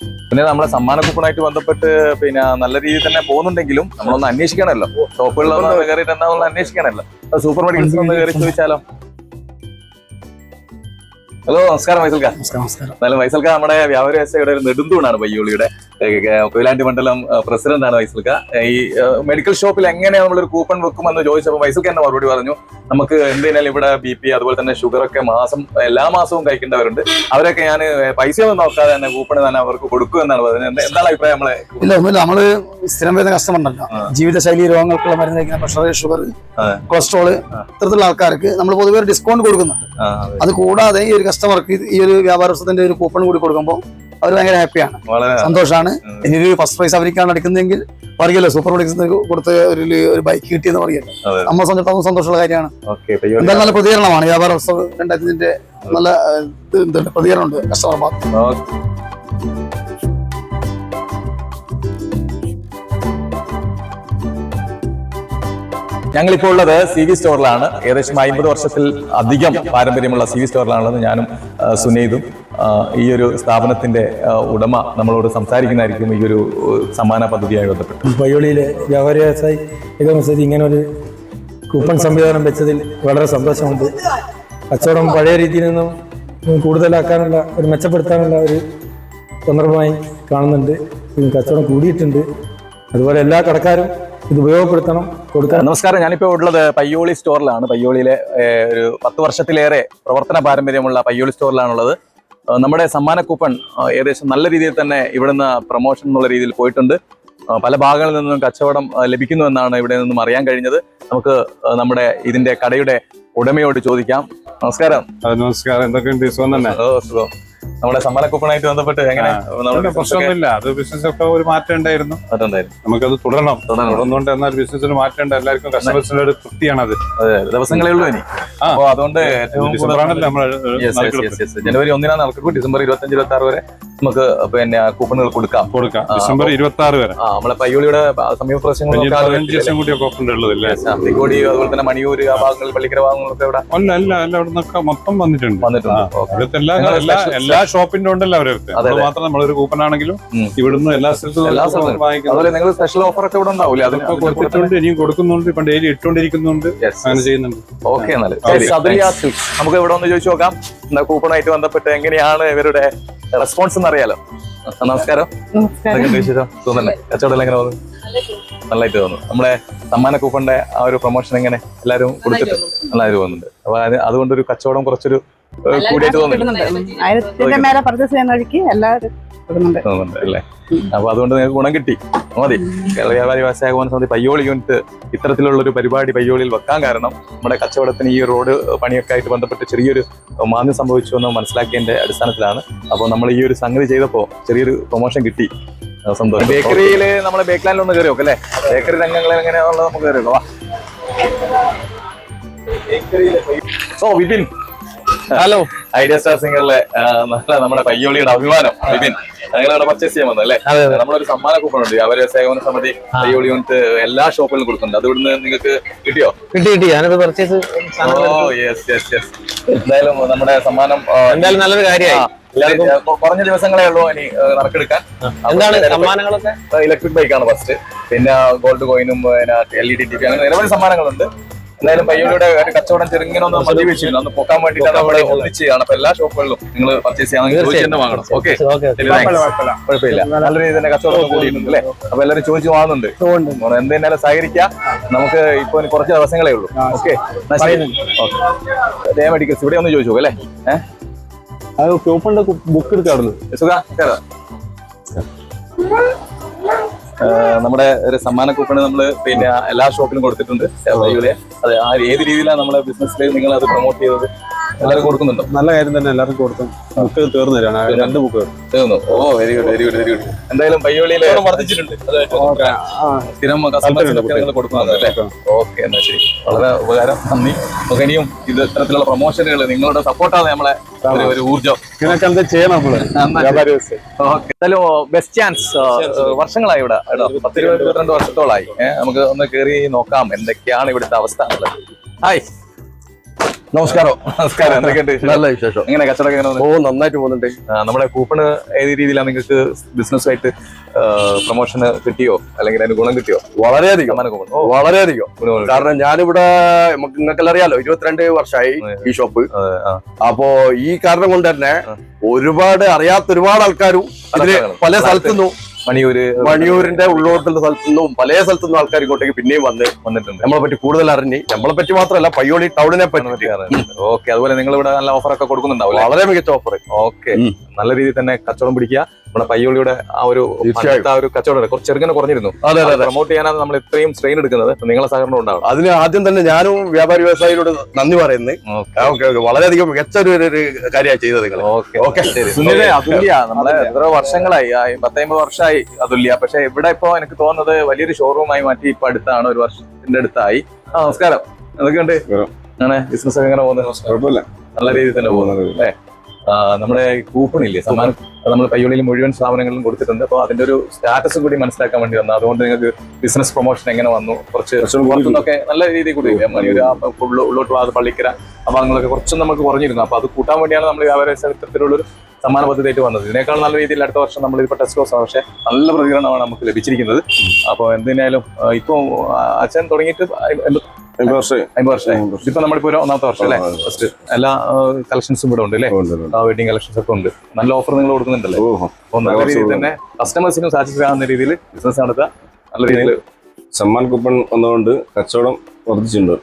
പിന്നെ നമ്മളെ സമ്മാന കൂപ്പണായിട്ട് ബന്ധപ്പെട്ട് പിന്നെ നല്ല രീതിയിൽ തന്നെ പോകുന്നുണ്ടെങ്കിലും നമ്മളൊന്ന് അന്വേഷിക്കണമല്ലോ. ഷോപ്പുകളിലൊന്ന് കയറിയിട്ട് എന്താ ഒന്ന് അന്വേഷിക്കണമല്ലോ. സൂപ്പർ മാർക്കറ്റ്സിൽ ഒന്ന് കയറി ചോദിച്ചാലോ? ഹലോ നമസ്കാരം വൈസൽക്ക. നമസ്കാരം നമസ്കാരം. എന്നാലും വൈസൽക്ക നമ്മുടെ വ്യാപാര വ്യവസായയുടെ ഒരു നെടുന്തൂണാണ് പയ്യോളിയുടെ കൊയിലാണ്ടി മണ്ഡലം പ്രസിഡന്റ് ആണ് വൈസൽക്ക. ഈ മെഡിക്കൽ ഷോപ്പിൽ എങ്ങനെയാണ് നമ്മളൊരു കൂപ്പൺ വെക്കുമെന്ന് ചോദിച്ചപ്പോൾ വൈസൽക്ക എന്നെ മറുപടി പറഞ്ഞു നമുക്ക് എന്തിനാലും ഇവിടെ ബി പി അതുപോലെ തന്നെ ഷുഗർ ഒക്കെ മാസം എല്ലാ മാസവും കഴിക്കേണ്ടവരുണ്ട്. അവരൊക്കെ ഞാൻ പൈസയൊന്നും ഒന്നും നോക്കാതെ തന്നെ കൂപ്പൺ തന്നെ അവർക്ക് കൊടുക്കും എന്നാണ് പറഞ്ഞത്. എന്ത്- എന്താണ് അഭിപ്രായം നമ്മളെ? ഇല്ല നമ്മൾ സ്ഥിരം വരുന്ന കസ്റ്റമർ ഉണ്ടല്ലോ. ജീവിതശൈലി രോഗങ്ങൾക്കുള്ള മരുന്ന് കഴിക്കുന്ന പ്രഷർ ഷുഗർ കൊളസ്ട്രോൾ ഇത്തരത്തിലുള്ള ആൾക്കാർക്ക് നമ്മൾ പൊതുവെ ഡിസ്കൗണ്ട് കൊടുക്കുന്നുണ്ട്. അത്. കൂടാതെ ഈ ഒരു കസ്റ്റമർക്ക് ഈ ഒരു വ്യാപാര വർഷത്തിന്റെ ഒരു കൂപ്പൺ കൂടി കൊടുക്കുമ്പോൾ അവർ ഭയങ്കര ഹാപ്പിയാണ് സന്തോഷമാണ് ഇനി ഒരു ഫസ്റ്റ് പ്രൈസ് അവർക്കാണ് എടുക്കുന്നതെങ്കിൽ പറയല്ലോ സൂപ്പർ പ്രൊഡക്ട്സ് കൊടുത്ത ഒരു ഒരു ബൈക്ക് കിട്ടിയെന്ന് പറയല്ലോ നമ്മൾ നമ്മളെ സംബന്ധിച്ചിടത്തോളം സന്തോഷമുള്ള കാര്യമാണ്. എന്തായാലും നല്ല പ്രതികരണമാണ്. വ്യാപാര രണ്ടായിരത്തിന്റെ നല്ല പ്രതികരണമുണ്ട്. കസ്റ്റമർ ഭാഗത്ത്. ഞങ്ങളിപ്പോൾ ഉള്ളത് സി വി സ്റ്റോറിലാണ് ഏകദേശം അമ്പത് വർഷത്തിൽ അധികം പാരമ്പര്യമുള്ള സി വി സ്റ്റോറിലാണുള്ളത് ഞാനും സുനീതും. ഈ ഒരു സ്ഥാപനത്തിന്റെ ഉടമ നമ്മളോട് സംസാരിക്കുന്നതായിരിക്കും ഈ ഒരു സമ്മാന പദ്ധതിയായി ബന്ധപ്പെട്ട്. പയ്യോളിയിലെ വ്യാപാരി വ്യവസായി ഏകമസരി ഇങ്ങനെ ഒരു കൂപ്പൺ സംവിധാനം വെച്ചതിൽ വളരെ സന്തോഷമുണ്ട്. കച്ചവടം പഴയ രീതിയിൽ നിന്നും കൂടുതലാക്കാനുള്ള ഒരു മെച്ചപ്പെടുത്താനുള്ള ഒരു സന്ദർഭമായി കാണുന്നുണ്ട്. കച്ചവടം കൂടിയിട്ടുണ്ട്. അതുപോലെ എല്ലാ കടക്കാരും ഇത് ഉപയോഗപ്പെടുത്തണം കൊടുക്കാൻ നമസ്കാരം. ഞാനിപ്പോൾ ഉള്ളത് പയ്യോളി സ്റ്റോറിലാണ്. പയ്യോളിയിലെ ഒരു പത്ത് വർഷത്തിലേറെ പ്രവർത്തന പാരമ്പര്യമുള്ള പയ്യോളി സ്റ്റോറിലാണുള്ളത്. നമ്മുടെ സമ്മാന കൂപ്പൺ ഏകദേശം നല്ല രീതിയിൽ തന്നെ ഇവിടുന്ന് പ്രൊമോഷൻ എന്നുള്ള രീതിയിൽ പോയിട്ടുണ്ട്. പല ഭാഗങ്ങളിൽ നിന്നും കച്ചവടം ലഭിക്കുന്നുവെന്നാണ് ലഭിക്കുന്നു എന്നാണ് ഇവിടെ നിന്നും അറിയാൻ കഴിഞ്ഞത്. നമുക്ക് നമ്മുടെ ഇതിന്റെ കടയുടെ ഉടമയോട് ചോദിക്കാം. നമസ്കാരം. നമസ്കാരം. എന്തൊക്കെയുണ്ട്? സുഖം തന്നെ? സുഖം. നമ്മുടെ സമ്മാന കൂപ്പണായിട്ട് ബന്ധപ്പെട്ട് എങ്ങനെ പ്രശ്നമൊന്നുമില്ല. അത് ബിസിനസ് ഒക്കെ ഒരു മാറ്റം ഉണ്ടായിരുന്നു. നമുക്കത് തുടരണം. തുടർന്നുകൊണ്ട് എന്നാൽ ബിസിനസ്സിന് മാറ്റം ഉണ്ട്. എല്ലാവർക്കും കസ്റ്റമേഴ്സിന്റെ ഒരു തൃപ്തിയാണ് അത് ദിവസങ്ങളേ ഉള്ളൂ ഇനി. അപ്പൊ അതുകൊണ്ട് ഏറ്റവും. ജനുവരി ഒന്നിനാണ് നടക്കുന്നത്. ഡിസംബർ ഇരുപത്തഞ്ച് ഇരുപത്തി ആറ് വരെ നമുക്ക് പിന്നെ കൂപ്പണുകൾ കൊടുക്കാം. കൊടുക്കാം. ഡിസംബർ ഇരുപത്തി ആറ് വരെ. ആ നമ്മളെ പയ്യോളിയുടെ സമീപ പ്രദേശങ്ങളിലൊക്കെ അതുപോലെ തന്നെ മണിയൂർ ആ ഭാഗങ്ങൾ പള്ളിക്കര ഭാഗങ്ങളൊക്കെ ഇവിടെ അല്ല അല്ല അല്ല അവിടെ നിന്നൊക്കെ മൊത്തം വന്നിട്ടുണ്ട്. വന്നിട്ടുണ്ട്. എല്ലാ എല്ലാ ഷോപ്പിന്റെ ഉണ്ടല്ലോ അവരെ. മാത്രം നമ്മളൊരു കൂപ്പൺ ആണെങ്കിലും ഇവിടുന്ന് എല്ലാ സ്ഥലത്തും എല്ലാ സ്ഥലത്തും. അതുപോലെ നിങ്ങൾ സ്പെഷ്യൽ ഓഫർ ഒക്കെ ഇവിടെ ഉണ്ടാവില്ല അതിന് കൊടുത്തിട്ടുണ്ട് ഇനിയും കൊടുക്കുന്നുണ്ട് ഇപ്പൊ ഡെയിലി ഇട്ടുകൊണ്ടിരിക്കുന്നുണ്ട്. അങ്ങനെ ചെയ്യുന്നുണ്ട്. ഓക്കെ എന്നാൽ നമുക്ക് ഇവിടെ ഒന്ന് ചോദിച്ചു നോക്കാം. എന്താ കൂപ്പണായിട്ട് ബന്ധപ്പെട്ട് എങ്ങനെയാണ് ഇവരുടെ റെസ്പോൺസ് എന്ന് അറിയാലോ നമസ്കാരം. എന്തൊക്കെയുണ്ട് വിശേഷം? തോന്നല്ലേ കച്ചവടം എങ്ങനെ തോന്നുന്നു നല്ലതായിട്ട് തോന്നുന്നു നമ്മളെ സമ്മാന കൂപ്പണിന്റെ ആ ഒരു പ്രൊമോഷൻ എങ്ങനെ എല്ലാവരും കൊടുത്തിട്ട് നല്ലതായിട്ട് തോന്നുന്നുണ്ട്. അപ്പൊ അത് അതുകൊണ്ടൊരു കച്ചവടം കുറച്ചൊരു തോന്നുന്നുണ്ട്. ആയിരത്തിന്റെ മേലെ പർച്ചേസ് ചെയ്യുന്ന വഴിക്ക് എല്ലാവരും കിട്ടുന്നുണ്ട്. തോന്നുന്നുണ്ട് അല്ലേ? അപ്പൊ അതുകൊണ്ട് നിങ്ങൾക്ക് ഗുണം കിട്ടി. മതി. കേരള വ്യാപാരി വ്യവസായ ഭവന സമിതി പയ്യോളി യൂണിറ്റ് ഇത്തരത്തിലുള്ള ഒരു പരിപാടി പയ്യോളിയിൽ വെക്കാൻ കാരണം നമ്മുടെ കച്ചവടത്തിന് ഈ റോഡ് പണിയൊക്കെ ആയിട്ട് ബന്ധപ്പെട്ട് ചെറിയൊരു മാന്യം സംഭവിച്ചു എന്ന് മനസ്സിലാക്കിയതിന്റെ അടിസ്ഥാനത്തിലാണ്. അപ്പോൾ നമ്മൾ ഈ ഒരു സംഗതി ചെയ്തപ്പോൾ ചെറിയൊരു പ്രൊമോഷൻ കിട്ടി. സന്തോഷം. ബേക്കറിയിൽ നമ്മളെ ബേക്ക് ലൈനിൽ ഒന്ന് കയറി നോക്കല്ലേ ബേക്കറി രംഗങ്ങൾ എങ്ങനെയാണുള്ളത് നമുക്ക് കയറി നോക്കാം. ഓ വിപിൻ. ഹലോ ഐഡിയ സ്റ്റാർ സിംഗറിലെ നമ്മുടെ പയ്യോളിയുടെ അഭിമാനം വിപിൻ. ഞങ്ങളവിടെ പർച്ചേസ് ചെയ്യാൻ വന്നല്ലേ നമ്മളൊരു സമ്മാന കൂപ്പൺ ഉണ്ട്. അവരെ സേവന സമിതി പയ്യോളി യൂണിറ്റ് എല്ലാ ഷോപ്പിലും കൊടുക്കുന്നുണ്ട്. അത് ഇവിടുന്ന് നിങ്ങൾക്ക് കിട്ടിയോ? കിട്ടി കിട്ടി. ഞാനിപ്പോ purchase oh yes yes yes എന്തായാലും നമ്മുടെ സമ്മാനം എന്തായാലും നല്ലൊരു കാര്യമായി. കുറഞ്ഞ ദിവസങ്ങളേ ഉള്ളൂ ഇനി നറുക്കെടുക്കാൻ. എന്താണ് സമ്മാനങ്ങളൊക്കെ? ഇലക്ട്രിക് ബൈക്കാണ് ഫസ്റ്റ് പിന്നെ ഗോൾഡ് കോയിനും പിന്നെ L E D T V അങ്ങനെ നിരവധി സമ്മാനങ്ങളുണ്ട്. എന്തായാലും പയ്യയുടെ ഒരു കച്ചവടം ചെറുങ്ങനെ ഒന്ന് മതി വെച്ചിരുന്നു അന്ന് പൊക്കാൻ വേണ്ടിയിട്ടാണ് നമ്മൾ ഒന്നിച്ച് ചെയ്യാണ് അപ്പൊ എല്ലാ ഷോപ്പുകളിലും നിങ്ങൾ പർച്ചേസ് തന്നെ വാങ്ങണം. Okay okay. കുഴപ്പമില്ല. നല്ല രീതിയിൽ തന്നെ കച്ചവടം കൂടിയിട്ടുണ്ട് അല്ലേ? അപ്പൊ എല്ലാവരും ചോദിച്ചു വാങ്ങുന്നുണ്ട്. എന്തായാലും എന്ത് തന്നെയാലും സഹകരിക്കാം നമുക്ക് ഇപ്പൊ ഇനി കുറച്ച് ദിവസങ്ങളേ ഉള്ളൂ. ഓക്കെ ദേ മെഡിക്കൽസ് ഇവിടെ ഒന്ന് ചോദിച്ചു അല്ലേ? ഏഹ് അത് കൂപ്പണിന്റെ ബുക്ക് എടുക്കാറുണ്ട്. നമ്മുടെ ഒരു സമ്മാന കൂപ്പൺ നമ്മൾ പിന്നെ എല്ലാ ഷോപ്പിലും കൊടുത്തിട്ടുണ്ട്. അതെ ഏത് രീതിയിലാണ് നമ്മുടെ ബിസിനസ്സിൽ നിങ്ങൾ അത് പ്രൊമോട്ട് ചെയ്തത്? എല്ലാവരും കൊടുക്കുന്നുണ്ടോ? നല്ല കാര്യം തന്നെ എല്ലാവർക്കും കൊടുക്കും. ബുക്ക് തീർന്നു തരാണ് രണ്ട് ബുക്ക് തീർന്നു. ഓ very good very good very good എന്തായാലും പയ്യോളിയിൽ വർദ്ധിച്ചിട്ടുണ്ട്. സ്ഥിരം കൊടുക്കുന്നുണ്ട് ഓക്കെ. എന്നാ ശരി. വളരെ ഉപകാരം. നന്ദി. നമുക്ക് ഇനിയും ഇത് ഇത്തരത്തിലുള്ള പ്രൊമോഷനുകൾ നിങ്ങളുടെ സപ്പോർട്ടാണ് നമ്മളെ ഒരു- ഊർജം. ഇങ്ങനെയൊക്കെ എന്താ ചെയ്യണം നമ്മൾ? ഓക്കെ. എന്തായാലും ബെസ്റ്റ് ചാൻസ് വർഷങ്ങളായി ഇവിടെ. പത്ത് ഇരുപത് ഇരുപത്തിരണ്ട് വർഷത്തോളായി. നമുക്ക് ഒന്ന് കേറി നോക്കാം എന്തൊക്കെയാണ് ഇവിടുത്തെ അവസ്ഥ ഹായ് നമസ്കാരം. നമസ്കാരം. എന്തൊക്കെയുണ്ട്? നല്ല വിശേഷം. എങ്ങനെ കച്ചവടം എങ്ങനെ ഓ നന്നായിട്ട് പോകുന്നുണ്ട്. നമ്മുടെ കൂപ്പൺ ഏത് രീതിയിലാണ് നിങ്ങൾക്ക് ബിസിനസ്സായിട്ട് പ്രൊമോഷന് കിട്ടിയോ? അല്ലെങ്കിൽ അതിന് ഗുണം കിട്ടിയോ? വളരെയധികം. വളരെയധികം. കാരണം ഞാനിവിടെ നമുക്ക് നിങ്ങൾക്കെല്ലാം അറിയാലോ ഇരുപത്തിരണ്ട് വർഷമായി ഈ ഷോപ്പ്. അപ്പോ ഈ കാരണം കൊണ്ട് തന്നെ ഒരുപാട് അറിയാത്ത ഒരുപാട് ആൾക്കാരും പല സ്ഥലത്തുനിന്നും. മണിയൂര് മണിയൂരിന്റെ ഉള്ളോട്ടുള്ള സ്ഥലത്തു നിന്നും പല സ്ഥലത്തു നിന്നും ആൾക്കാർ ഇങ്ങോട്ടേക്ക് പിന്നെയും വന്ന് വന്നിട്ടുണ്ട്. നമ്മളെ പറ്റി കൂടുതൽ അറിഞ്ഞ് നമ്മളെ പറ്റി മാത്രമല്ല പയ്യോളി ടൗണിനെ പറ്റി ഓക്കെ അതുപോലെ നിങ്ങൾ ഇവിടെ നല്ല ഓഫർ ഒക്കെ കൊടുക്കുന്നുണ്ടാവും വളരെ മികച്ച ഓഫർ ഓക്കെ. നല്ല രീതിയിൽ തന്നെ കച്ചവടം പിടിക്കുക. നമ്മുടെ പയ്യോളിയുടെ ആ ഒരു ആ ഒരു കച്ചവടം കുറച്ച് ചെറുങ്ങനെ കുറഞ്ഞിരുന്നു. അതെ അതെ പ്രൊമോട്ട് ചെയ്യാനാണ് നമ്മൾ ഇത്രയും സ്ട്രെയിൻ എടുക്കുന്നത്. നിങ്ങളെ സഹകരണം ഉണ്ടാവും അതിന് ആദ്യം തന്നെ ഞാനും വ്യാപാരി വ്യവസായിയോട് നന്ദി പറയുന്നത് വളരെയധികം മികച്ച ഒരു കാര്യമാണ് ചെയ്തത് നിങ്ങൾ. ഓക്കെ. ഓക്കെ. അതുല്യ. നമ്മളെ എത്ര വർഷങ്ങളായി. പത്തൊമ്പത് വർഷമായി അതുല്യ. പക്ഷെ ഇവിടെ ഇപ്പോ എനിക്ക് തോന്നുന്നത് വലിയൊരു ഷോറൂമായി മാറ്റി ഇപ്പൊ അടുത്താണ് ഒരു വർഷത്തിന്റെ അടുത്തായി. ആ നമസ്കാരം. എന്തൊക്കെയുണ്ട്. അങ്ങനെ ബിസിനസ് ഒക്കെ എങ്ങനെ പോകുന്നത് നല്ല രീതിയിൽ തന്നെ പോകുന്നത് അല്ലേ? നമ്മുടെ കൂപ്പൺ ഇല്ലേ? സമ്മാനം നമ്മൾ കയ്യൊളിയിൽ മുഴുവൻ സ്ഥാപനങ്ങളിലും കൊടുത്തിട്ടുണ്ട്. അപ്പോൾ അതിന്റെ ഒരു സ്റ്റാറ്റസ് കൂടി മനസ്സിലാക്കാൻ വേണ്ടി വന്നു. അതുകൊണ്ട് നിങ്ങൾക്ക് ബിസിനസ് പ്രൊമോഷൻ എങ്ങനെ വന്നു? കുറച്ച് ഒക്കെ പുറത്തുനിന്നൊക്കെ നല്ല രീതിയിൽ കൂടി മണിയൂർ ആ ഉള്ളോട്ട് പള്ളിക്കര അപ്പൊ അങ്ങനെയൊക്കെ കുറച്ചും നമുക്ക് കുറഞ്ഞിരുന്നു. അപ്പൊ അത് കൂട്ടാൻ വേണ്ടിയാണ് നമ്മൾ വ്യാപാര ഇത്തരത്തിലുള്ള ഒരു സമ്മാന പദ്ധതിയായിട്ട് വന്നത്. ഇതിനേക്കാൾ നല്ല രീതിയിൽ അടുത്ത വർഷം നമ്മൾ ഇപ്പോൾ ടെസ്റ്റ് കോഴ്സ് പക്ഷേ നല്ല പ്രതികരണമാണ് നമുക്ക് ലഭിച്ചിരിക്കുന്നത്. അപ്പോൾ എന്തിനായാലും ഇപ്പോൾ അച്ഛൻ തുടങ്ങിയിട്ട് അമ്പത് അമ്പത് വർഷമായി. അമ്പത് വർഷമായി. അമ്പത് ഇപ്പൊ നമ്മളിപ്പോ ഒരു ഒന്നാമത്തെ വർഷം അല്ലേ? ഫസ്റ്റ് എല്ലാ കളക്ഷൻസും ഇവിടെ ഉണ്ട് അല്ലേ? വെഡിങ് കളക്ഷൻസ് ഒക്കെ ഉണ്ട്. നല്ല ഓഫർ നിങ്ങൾ കൊടുക്കുന്നുണ്ടല്ലോ? അപ്പോൾ നല്ല രീതിയിൽ തന്നെ കസ്റ്റമേഴ്സിനും സാറ്റിസ്ഫൈ ആവുന്ന രീതിയിൽ ബിസിനസ് നടത്തുക നല്ല രീതിയിൽ സമ്മാൻ കൂപ്പൺ വന്നതുകൊണ്ട് കച്ചവടം വർദ്ധിച്ചിട്ടുണ്ട്.